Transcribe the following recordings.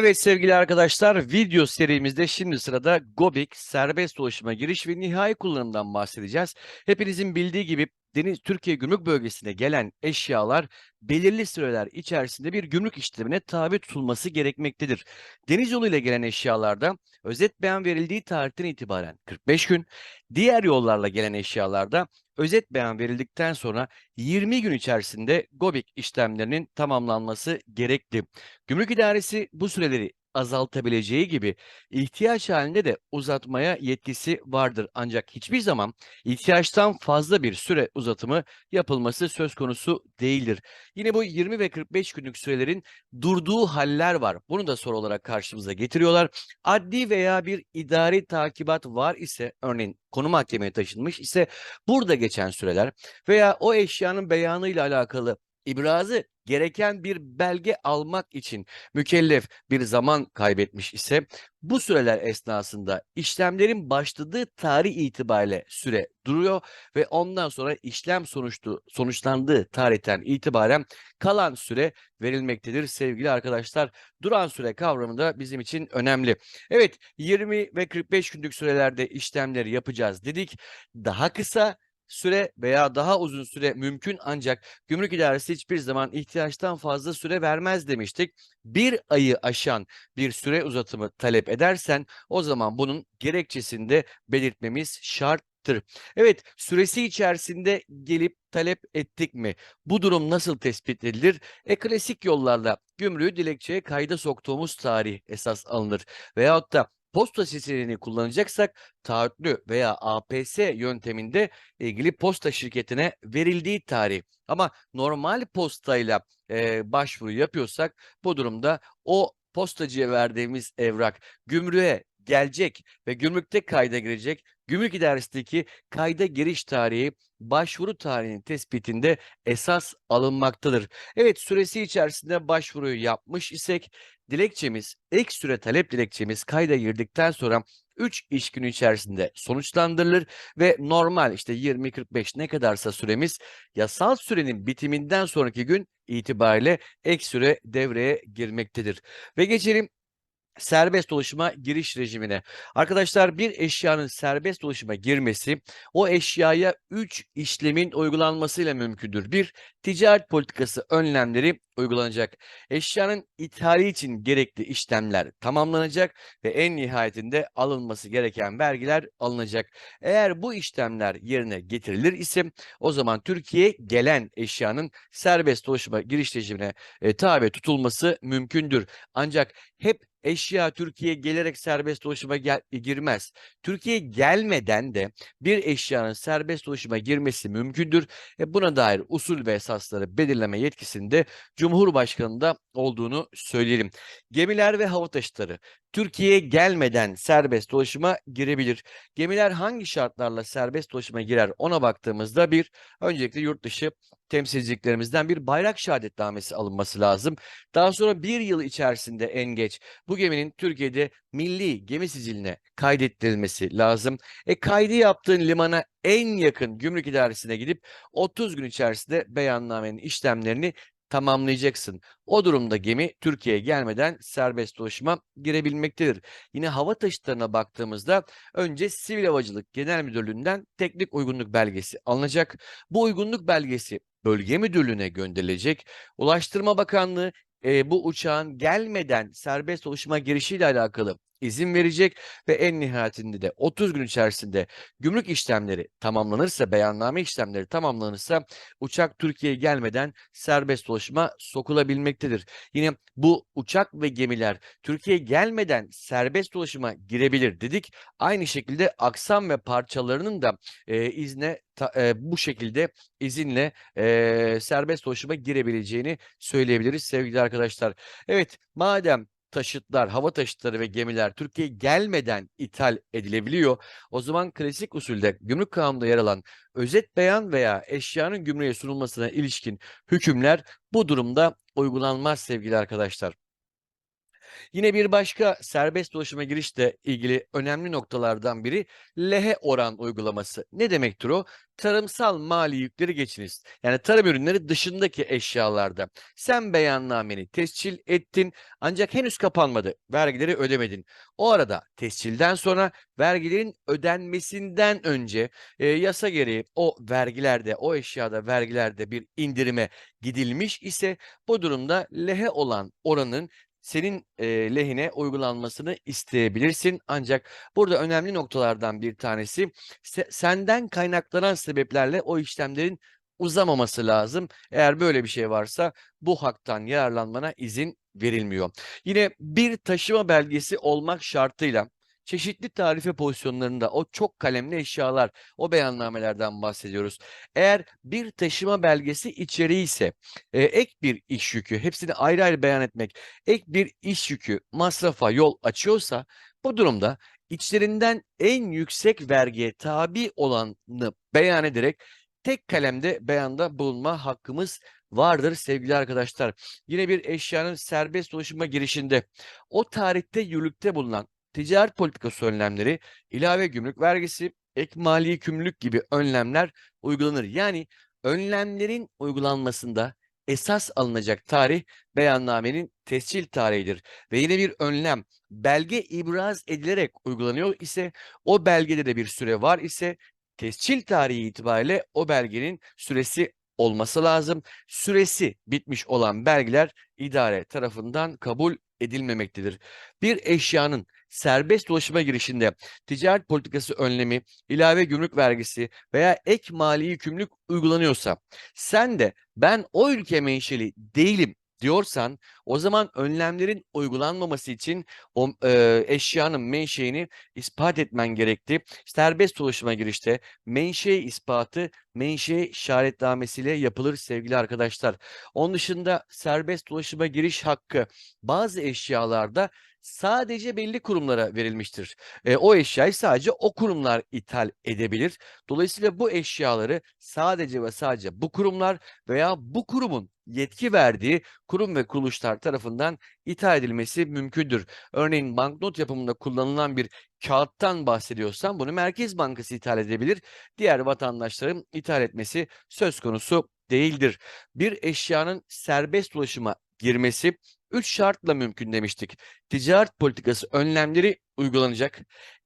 Evet sevgili arkadaşlar video serimizde şimdi sırada GOBİK serbest dolaşıma giriş ve nihai kullanımdan bahsedeceğiz. Hepinizin bildiği gibi Deniz Türkiye Gümrük Bölgesi'ne gelen eşyalar belirli süreler içerisinde bir gümrük işlemine tabi tutulması gerekmektedir. Deniz yoluyla gelen eşyalarda özet beyan verildiği tarihten itibaren 45 gün, diğer yollarla gelen eşyalarda özet beyan verildikten sonra 20 gün içerisinde GOBİK işlemlerinin tamamlanması gerekli. Gümrük İdaresi bu süreleri azaltabileceği gibi ihtiyaç halinde de uzatmaya yetkisi vardır. Ancak hiçbir zaman ihtiyaçtan fazla bir süre uzatımı yapılması söz konusu değildir. Yine bu 20 ve 45 günlük sürelerin durduğu haller var. Bunu da soru olarak karşımıza getiriyorlar. Adli veya bir idari takibat var ise örneğin konu mahkemeye taşınmış ise burada geçen süreler veya o eşyanın beyanıyla alakalı ibrazı gereken bir belge almak için mükellef bir zaman kaybetmiş ise bu süreler esnasında işlemlerin başladığı tarih itibariyle süre duruyor ve ondan sonra işlem sonuçtu, sonuçlandığı tarihten itibaren kalan süre verilmektedir sevgili arkadaşlar. Duran süre kavramı da bizim için önemli. Evet 20 ve 45 günlük sürelerde işlemleri yapacağız dedik. Daha kısa süre veya daha uzun süre mümkün ancak gümrük idaresi hiçbir zaman ihtiyaçtan fazla süre vermez demiştik. Bir ayı aşan bir süre uzatımı talep edersen o zaman bunun gerekçesini de belirtmemiz şarttır. Evet, süresi içerisinde gelip talep ettik mi? Bu durum nasıl tespit edilir? E klasik yollarla gümrüğü dilekçeye kayda soktuğumuz tarih esas alınır. Veyahut da posta sistemini kullanacaksak taahhütlü veya APS yönteminde ilgili posta şirketine verildiği tarih. Ama normal postayla e, başvuru yapıyorsak bu durumda o postacıya verdiğimiz evrak gümrüğe gelecek ve gümrükte kayda girecek. Gümrük idaresindeki kayda giriş tarihi başvuru tarihinin tespitinde esas alınmaktadır. Evet süresi içerisinde başvuruyu yapmış isek dilekçemiz, ek süre talep dilekçemiz kayda girdikten sonra 3 iş günü içerisinde sonuçlandırılır ve normal işte 20-45 ne kadarsa süremiz yasal sürenin bitiminden sonraki gün itibariyle ek süre devreye girmektedir. Ve geçelim serbest dolaşıma giriş rejimine. Arkadaşlar bir eşyanın serbest dolaşıma girmesi o eşyaya 3 işlemin uygulanmasıyla mümkündür. Bir, ticaret politikası önlemleri uygulanacak. Eşyanın ithali için gerekli işlemler tamamlanacak ve en nihayetinde alınması gereken vergiler alınacak. Eğer bu işlemler yerine getirilir ise o zaman Türkiye'ye gelen eşyanın serbest dolaşıma giriş rejimine e, tabi tutulması mümkündür. Ancak hep eşya Türkiye'ye gelerek serbest dolaşıma gel girmez. Türkiye'ye gelmeden de bir eşyanın serbest dolaşıma girmesi mümkündür. E buna dair usul ve esasları belirleme yetkisinde Cumhurbaşkanı'nda olduğunu söyleyelim. Gemiler ve hava taşıtları Türkiye'ye gelmeden serbest dolaşıma girebilir. Gemiler hangi şartlarla serbest dolaşıma girer ona baktığımızda bir, öncelikle yurt dışı temsilciliklerimizden bir bayrak şehadetnamesi alınması lazım. Daha sonra bir yıl içerisinde en geç bu geminin Türkiye'de milli gemi siciline kaydettirilmesi lazım. E kaydı yaptığın limana en yakın gümrük idaresine gidip 30 gün içerisinde beyannamenin işlemlerini tamamlayacaksın. O durumda gemi Türkiye'ye gelmeden serbest dolaşıma girebilmektedir. Yine hava taşıtlarına baktığımızda önce Sivil Havacılık Genel Müdürlüğü'nden teknik uygunluk belgesi alınacak. Bu uygunluk belgesi bölge müdürlüğüne gönderilecek. Ulaştırma Bakanlığı e, bu uçağın gelmeden serbest dolaşıma girişiyle alakalı izin verecek ve en nihayetinde de 30 gün içerisinde gümrük işlemleri tamamlanırsa, beyanname işlemleri tamamlanırsa uçak Türkiye'ye gelmeden serbest dolaşıma sokulabilmektedir. Yine bu uçak ve gemiler Türkiye'ye gelmeden serbest dolaşıma girebilir dedik. Aynı şekilde aksam ve parçalarının da e, izne ta, e, bu şekilde izinle e, serbest dolaşıma girebileceğini söyleyebiliriz sevgili arkadaşlar. Evet madem taşıtlar, hava taşıtları ve gemiler Türkiye'ye gelmeden ithal edilebiliyor. O zaman klasik usulde gümrük kanununda yer alan özet beyan veya eşyanın gümrüğe sunulmasına ilişkin hükümler bu durumda uygulanmaz sevgili arkadaşlar. Yine bir başka serbest dolaşıma girişle ilgili önemli noktalardan biri lehe oran uygulaması. Ne demektir o? Tarımsal mali yükleri geçiniz. Yani tarım ürünleri dışındaki eşyalarda. Sen beyannameni tescil ettin ancak henüz kapanmadı. Vergileri ödemedin. O arada tescilden sonra vergilerin ödenmesinden önce e, yasa gereği o vergilerde, o eşyada vergilerde bir indirime gidilmiş ise bu durumda lehe olan oranın senin e, lehine uygulanmasını isteyebilirsin. Ancak burada önemli noktalardan bir tanesi se- senden kaynaklanan sebeplerle o işlemlerin uzamaması lazım. Eğer böyle bir şey varsa bu haktan yararlanmana izin verilmiyor. Yine bir taşıma belgesi olmak şartıyla çeşitli tarife pozisyonlarında o çok kalemli eşyalar, o beyannamelerden bahsediyoruz. Eğer bir taşıma belgesi içeriği ise e, ek bir iş yükü, hepsini ayrı ayrı beyan etmek, ek bir iş yükü masrafa yol açıyorsa bu durumda içlerinden en yüksek vergiye tabi olanı beyan ederek tek kalemde beyanda bulunma hakkımız vardır sevgili arkadaşlar. Yine bir eşyanın serbest dolaşıma girişinde o tarihte yürürlükte bulunan ticaret politikası önlemleri, ilave gümrük vergisi, ek mali yükümlülük gibi önlemler uygulanır. Yani önlemlerin uygulanmasında esas alınacak tarih beyannamenin tescil tarihidir. Ve yine bir önlem belge ibraz edilerek uygulanıyor ise o belgede de bir süre var ise tescil tarihi itibariyle o belgenin süresi olması lazım. Süresi bitmiş olan belgeler idare tarafından kabul edilmemektedir. Bir eşyanın serbest dolaşıma girişinde ticaret politikası önlemi, ilave gümrük vergisi veya ek mali yükümlülük uygulanıyorsa sen de ben o ülke menşeli değilim diyorsan o zaman önlemlerin uygulanmaması için o e, eşyanın menşeini ispat etmen gerekti. Serbest dolaşıma girişte menşe ispatı menşe işaretnamesiyle yapılır sevgili arkadaşlar. Onun dışında serbest dolaşıma giriş hakkı bazı eşyalarda sadece belli kurumlara verilmiştir. E, o eşyayı sadece o kurumlar ithal edebilir. Dolayısıyla bu eşyaları sadece ve sadece bu kurumlar veya bu kurumun yetki verdiği kurum ve kuruluşlar tarafından ithal edilmesi mümkündür. Örneğin banknot yapımında kullanılan bir kağıttan bahsediyorsam bunu Merkez Bankası ithal edebilir. Diğer vatandaşların ithal etmesi söz konusu değildir. Bir eşyanın serbest dolaşıma girmesi üç şartla mümkün demiştik. Ticaret politikası önlemleri uygulanacak.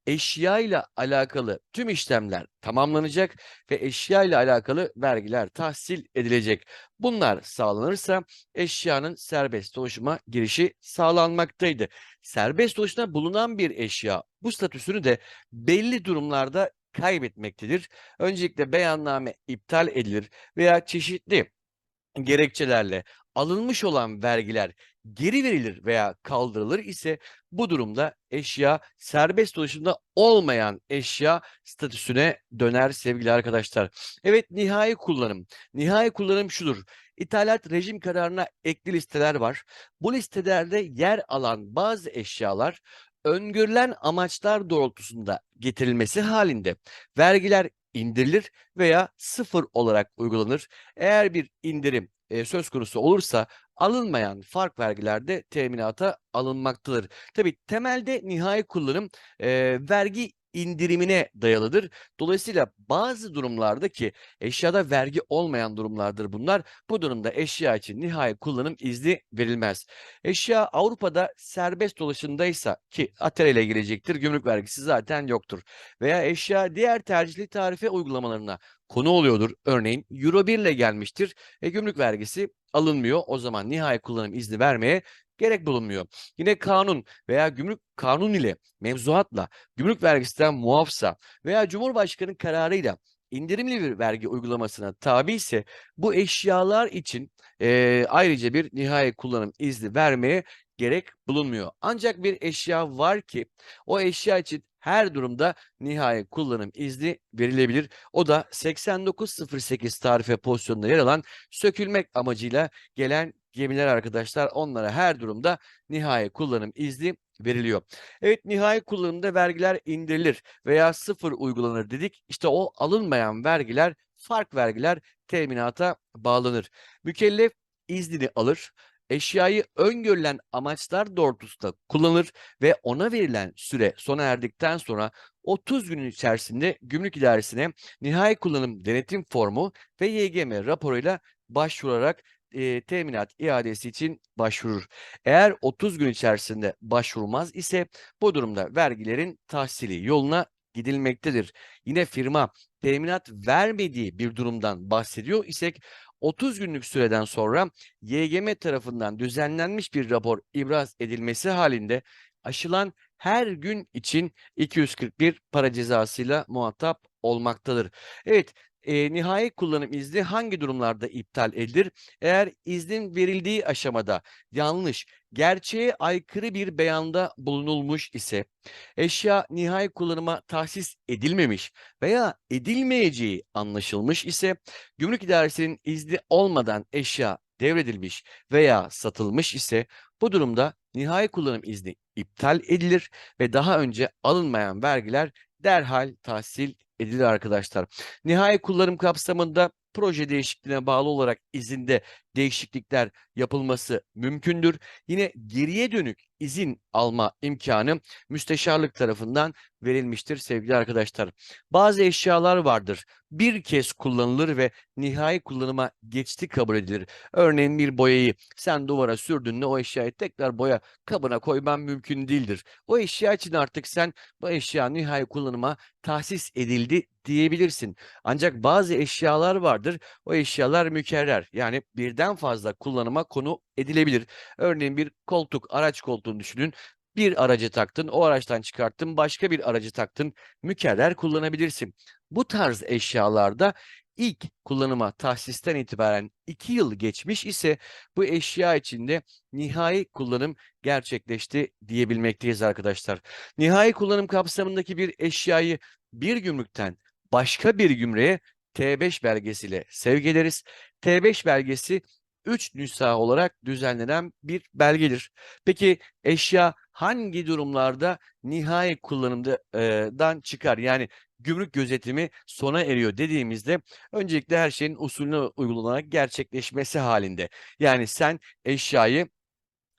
Eşya ile alakalı tüm işlemler tamamlanacak ve eşya ile alakalı vergiler tahsil edilecek. Bunlar sağlanırsa eşyanın serbest dolaşıma girişi sağlanmaktaydı. Serbest dolaşımda bulunan bir eşya bu statüsünü de belli durumlarda kaybetmektedir. Öncelikle beyanname iptal edilir veya çeşitli gerekçelerle alınmış olan vergiler geri verilir veya kaldırılır ise bu durumda eşya serbest dolaşımda olmayan eşya statüsüne döner sevgili arkadaşlar. Evet nihai kullanım. Nihai kullanım şudur. İthalat rejim kararına ekli listeler var. Bu listelerde yer alan bazı eşyalar öngörülen amaçlar doğrultusunda getirilmesi halinde vergiler indirilir veya sıfır olarak uygulanır. Eğer bir indirim e, söz konusu olursa alınmayan fark vergilerde teminata alınmaktadır. Tabii temelde nihai kullanım e, vergi indirimine dayalıdır. Dolayısıyla bazı durumlarda ki eşyada vergi olmayan durumlardır bunlar. Bu durumda eşya için nihai kullanım izni verilmez. Eşya Avrupa'da serbest dolaşımdaysa ki ATER ile girecektir. Gümrük vergisi zaten yoktur. Veya eşya diğer tercihli tarife uygulamalarına konu oluyordur. Örneğin Euro 1 ile gelmiştir. E, gümrük vergisi alınmıyor. O zaman nihai kullanım izni vermeye gerek bulunmuyor. Yine kanun veya gümrük kanun ile mevzuatla gümrük vergisinden muafsa veya Cumhurbaşkanı kararıyla indirimli bir vergi uygulamasına tabi ise bu eşyalar için e, ayrıca bir nihai kullanım izni vermeye gerek bulunmuyor. Ancak bir eşya var ki o eşya için her durumda nihai kullanım izni verilebilir. O da 8908 tarife pozisyonunda yer alan sökülmek amacıyla gelen gemiler arkadaşlar onlara her durumda nihai kullanım izni veriliyor. Evet nihai kullanımda vergiler indirilir veya sıfır uygulanır dedik. İşte o alınmayan vergiler fark vergiler teminata bağlanır. Mükellef iznini alır. Eşyayı öngörülen amaçlar doğrultusunda kullanılır ve ona verilen süre sona erdikten sonra 30 günün içerisinde gümrük idaresine nihai kullanım denetim formu ve YGM raporuyla başvurarak e, teminat iadesi için başvurur. Eğer 30 gün içerisinde başvurmaz ise bu durumda vergilerin tahsili yoluna gidilmektedir. Yine firma teminat vermediği bir durumdan bahsediyor isek 30 günlük süreden sonra YGM tarafından düzenlenmiş bir rapor ibraz edilmesi halinde aşılan her gün için 241 para cezasıyla muhatap olmaktadır. Evet, e, nihai kullanım izni hangi durumlarda iptal edilir? Eğer iznin verildiği aşamada yanlış, gerçeğe aykırı bir beyanda bulunulmuş ise, eşya nihai kullanıma tahsis edilmemiş veya edilmeyeceği anlaşılmış ise, gümrük idaresinin izni olmadan eşya devredilmiş veya satılmış ise bu durumda nihai kullanım izni iptal edilir ve daha önce alınmayan vergiler derhal tahsil edilir arkadaşlar. Nihai kullanım kapsamında proje değişikliğine bağlı olarak izinde değişiklikler yapılması mümkündür. Yine geriye dönük izin alma imkanı müsteşarlık tarafından verilmiştir sevgili arkadaşlar. Bazı eşyalar vardır. Bir kez kullanılır ve nihai kullanıma geçti kabul edilir. Örneğin bir boyayı sen duvara sürdüğünde o eşyayı tekrar boya kabına koyman mümkün değildir. O eşya için artık sen bu eşya nihai kullanıma tahsis edildi diyebilirsin. Ancak bazı eşyalar vardır. O eşyalar mükerrer. Yani birden fazla kullanıma konu edilebilir. Örneğin bir koltuk, araç koltuğunu düşünün. Bir aracı taktın, o araçtan çıkarttın, başka bir aracı taktın. Mükerrer kullanabilirsin. Bu tarz eşyalarda ilk kullanıma tahsisten itibaren 2 yıl geçmiş ise bu eşya içinde nihai kullanım gerçekleşti diyebilmekteyiz arkadaşlar. Nihai kullanım kapsamındaki bir eşyayı bir gümrükten başka bir gümrüğe T5 belgesiyle sevk ederiz. T5 belgesi 3 nüsha olarak düzenlenen bir belgedir. Peki eşya hangi durumlarda nihai kullanımdan çıkar? Yani gümrük gözetimi sona eriyor dediğimizde öncelikle her şeyin usulüne uygulanarak gerçekleşmesi halinde. Yani sen eşyayı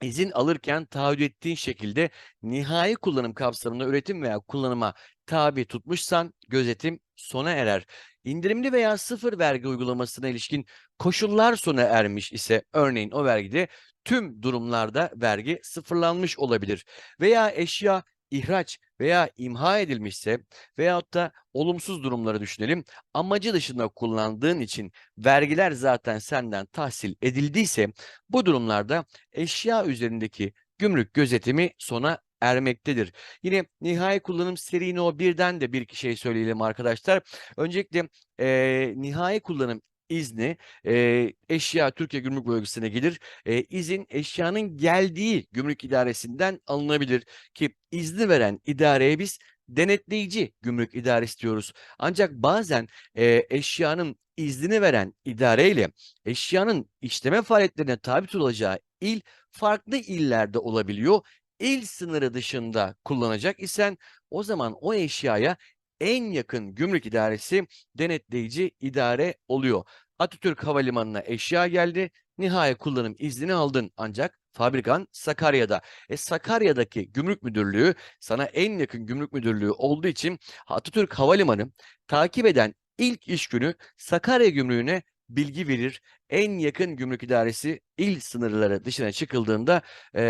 izin alırken taahhüt ettiğin şekilde nihai kullanım kapsamında üretim veya kullanıma tabi tutmuşsan gözetim sona erer. İndirimli veya sıfır vergi uygulamasına ilişkin koşullar sona ermiş ise örneğin o vergide tüm durumlarda vergi sıfırlanmış olabilir. Veya eşya ihraç veya imha edilmişse veyahut da olumsuz durumları düşünelim. Amacı dışında kullandığın için vergiler zaten senden tahsil edildiyse bu durumlarda eşya üzerindeki gümrük gözetimi sona ermektedir. Yine nihai kullanım seri no 1'den de bir şey söyleyelim arkadaşlar. Öncelikle e, nihai kullanım izni e, eşya Türkiye Gümrük Bölgesi'ne gelir. E, izin eşyanın geldiği gümrük idaresinden alınabilir ki izni veren idareye biz denetleyici gümrük idaresi diyoruz. Ancak bazen e, eşyanın iznini veren idareyle eşyanın işleme faaliyetlerine tabi tutulacağı il farklı illerde olabiliyor. İl sınırı dışında kullanacak isen o zaman o eşyaya en yakın gümrük idaresi denetleyici idare oluyor. Atatürk Havalimanı'na eşya geldi. Nihai kullanım iznini aldın ancak fabrikan Sakarya'da. E Sakarya'daki gümrük müdürlüğü sana en yakın gümrük müdürlüğü olduğu için Atatürk Havalimanı takip eden ilk iş günü Sakarya gümrüğüne bilgi verir. En yakın gümrük idaresi il sınırları dışına çıkıldığında e,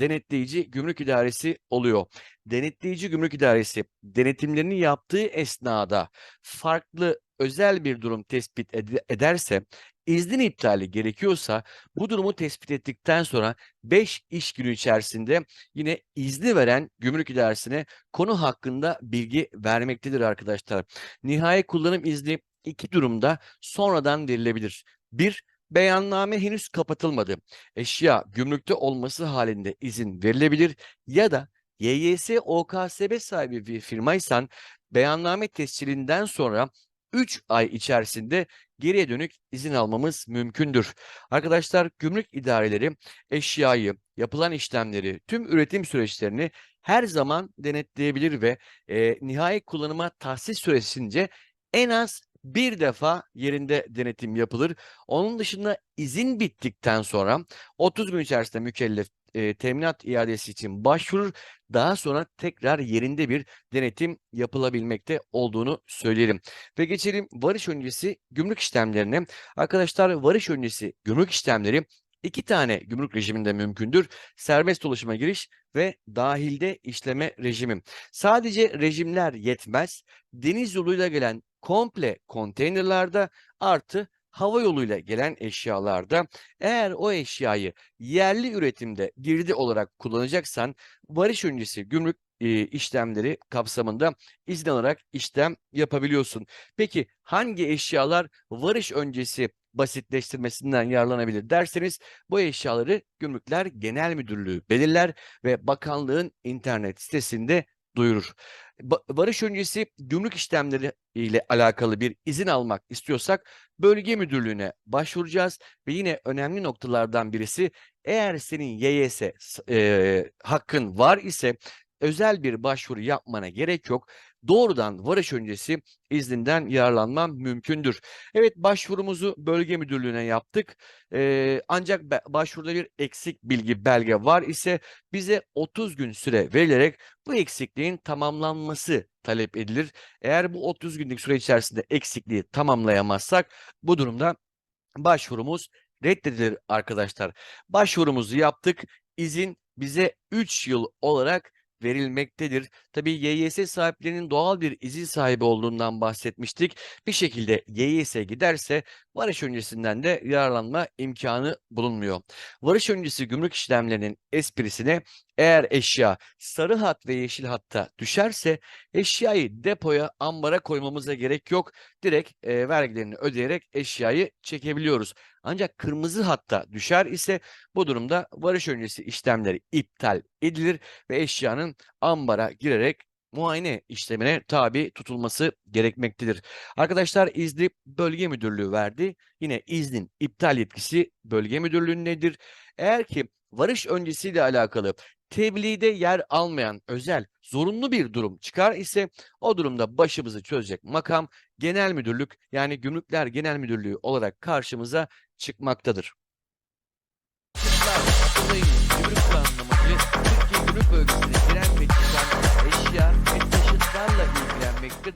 denetleyici gümrük idaresi oluyor. Denetleyici gümrük idaresi denetimlerini yaptığı esnada farklı özel bir durum tespit ed ederse iznin iptali gerekiyorsa bu durumu tespit ettikten sonra 5 iş günü içerisinde yine izni veren gümrük idaresine konu hakkında bilgi vermektedir arkadaşlar. Nihai kullanım izni iki durumda sonradan verilebilir. Bir, beyanname henüz kapatılmadı. Eşya gümrükte olması halinde izin verilebilir ya da YYS OKSB sahibi bir firmaysan beyanname tescilinden sonra 3 ay içerisinde geriye dönük izin almamız mümkündür. Arkadaşlar gümrük idareleri eşyayı, yapılan işlemleri, tüm üretim süreçlerini her zaman denetleyebilir ve e, nihai kullanıma tahsis süresince en az bir defa yerinde denetim yapılır. Onun dışında izin bittikten sonra 30 gün içerisinde mükellef e, teminat iadesi için başvurur. Daha sonra tekrar yerinde bir denetim yapılabilmekte olduğunu söyleyelim. Ve geçelim varış öncesi gümrük işlemlerine. Arkadaşlar varış öncesi gümrük işlemleri iki tane gümrük rejiminde mümkündür. Serbest dolaşıma giriş ve dahilde işleme rejimi. Sadece rejimler yetmez. Deniz yoluyla gelen komple konteynerlarda artı hava yoluyla gelen eşyalarda eğer o eşyayı yerli üretimde girdi olarak kullanacaksan varış öncesi gümrük e, işlemleri kapsamında izin alarak işlem yapabiliyorsun. Peki hangi eşyalar varış öncesi basitleştirmesinden yararlanabilir derseniz bu eşyaları Gümrükler Genel Müdürlüğü belirler ve bakanlığın internet sitesinde duyurur. Varış öncesi gümrük işlemleri ile alakalı bir izin almak istiyorsak bölge müdürlüğüne başvuracağız ve yine önemli noktalardan birisi eğer senin YYS eee, hakkın var ise özel bir başvuru yapmana gerek yok. Doğrudan varış öncesi izninden yararlanman mümkündür. Evet başvurumuzu bölge müdürlüğüne yaptık. Eee, ancak başvuruda bir eksik bilgi belge var ise bize 30 gün süre verilerek bu eksikliğin tamamlanması talep edilir. Eğer bu 30 günlük süre içerisinde eksikliği tamamlayamazsak bu durumda başvurumuz reddedilir arkadaşlar. Başvurumuzu yaptık. İzin bize 3 yıl olarak verilmektedir. Tabii YYS sahiplerinin doğal bir izin sahibi olduğundan bahsetmiştik. Bir şekilde YYS giderse varış öncesinden de yararlanma imkanı bulunmuyor. Varış öncesi gümrük işlemlerinin esprisine eğer eşya sarı hat ve yeşil hatta düşerse eşyayı depoya, ambara koymamıza gerek yok. Direkt e, vergilerini ödeyerek eşyayı çekebiliyoruz. Ancak kırmızı hatta düşer ise bu durumda varış öncesi işlemleri iptal edilir ve eşyanın ambara girerek muayene işlemine tabi tutulması gerekmektedir. Arkadaşlar izni bölge müdürlüğü verdi. Yine iznin iptal yetkisi bölge müdürlüğündedir. Eğer ki varış öncesiyle alakalı tebliğde yer almayan özel zorunlu bir durum çıkar ise o durumda başımızı çözecek makam genel müdürlük yani gümrükler genel müdürlüğü olarak karşımıza çıkmaktadır. Gümrük planlaması Türkiye gümrük bölgesine giren ve çıkan ve taşıtlarla ilgilenmekte.